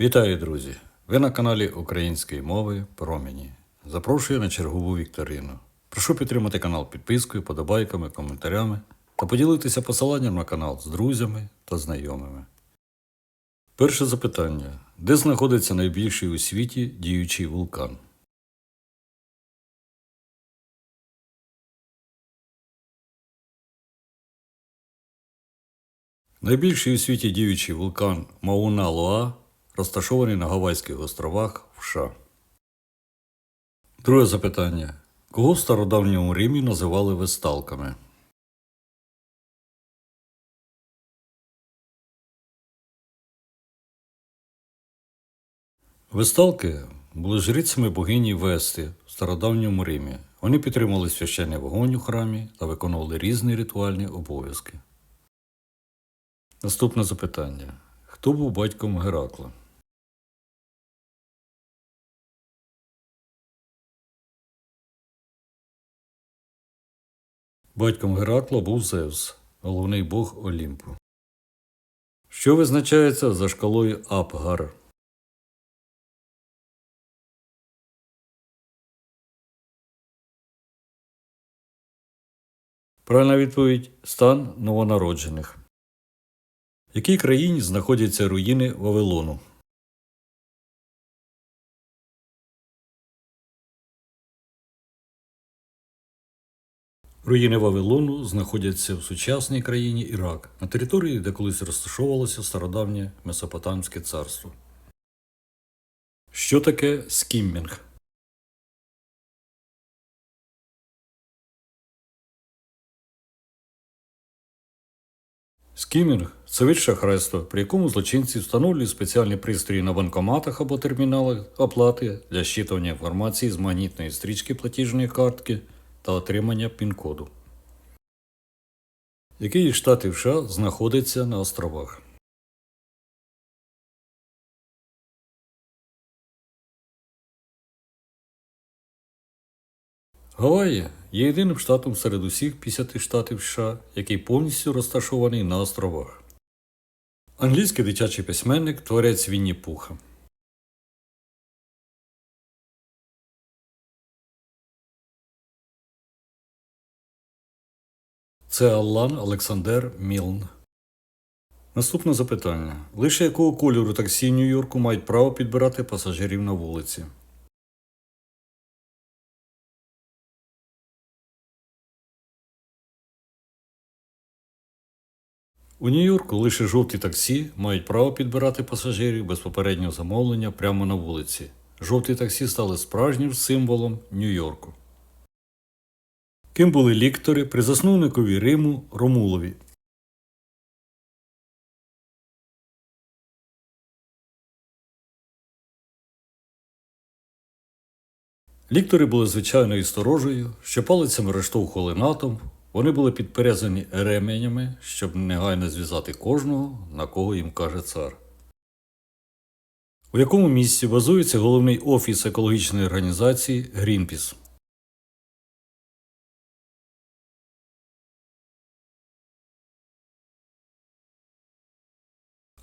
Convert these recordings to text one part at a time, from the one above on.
Вітаю, друзі! Ви на каналі Української мови Промені. Запрошую на чергову вікторину. Прошу підтримати канал підпискою, подобайками, коментарями та поділитися посиланням на канал з друзями та знайомими. Перше запитання: де знаходиться найбільший у світі діючий вулкан? Найбільший у світі діючий вулкан Мауна Лоа розташований на Гавайських островах в США. Друге запитання. Кого в стародавньому Римі називали весталками? Весталки були жрицями богині Вести в стародавньому Римі. Вони підтримували священний вогонь у храмі та виконували різні ритуальні обов'язки. Наступне запитання. Хто був батьком Геракла? Батьком Геракла був Зевс, головний бог Олімпу. Що визначається за шкалою Апгар? Правильна відповідь стан новонароджених. В якій країні знаходяться руїни Вавилону? Руїни Вавилону знаходяться в сучасній країні Ірак, на території, де колись розташовувалося стародавнє Месопотамське царство. Що таке скіммінг? Скімінг це вид шахрайства, при якому злочинці встановлюють спеціальні пристрої на банкоматах або терміналах оплати для щитування інформації з магнітної стрічки платіжної картки та отримання пін-коду. Який із штатів США знаходиться на островах? Гавайї є єдиним штатом серед усіх 50 штатів США, який повністю розташований на островах. Англійський дитячий письменник творець Вінні Пуха. Це Аллан Олександр Мілн. Наступне запитання. Лише якого кольору таксі Нью-Йорку мають право підбирати пасажирів на вулиці? У Нью-Йорку лише жовті таксі мають право підбирати пасажирів без попереднього замовлення прямо на вулиці. Жовті таксі стали справжнім символом Нью-Йорку. Ким були ліктори при засновникові Риму Ромулові? Ліктори були звичайною сторожею, що палицями розштовхували натовп. Вони були підперезані ременями, щоб негайно зв'язати кожного, на кого їм каже цар. У якому місці базується головний офіс екологічної організації Greenpeace?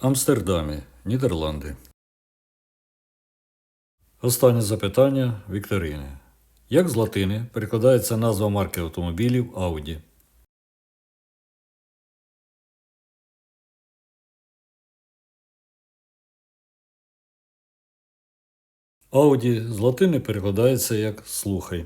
Амстердамі, Нідерланди. Останнє запитання Вікторини. Як з латини перекладається назва марки автомобілів Audi? Audi з латини перекладається як слухай.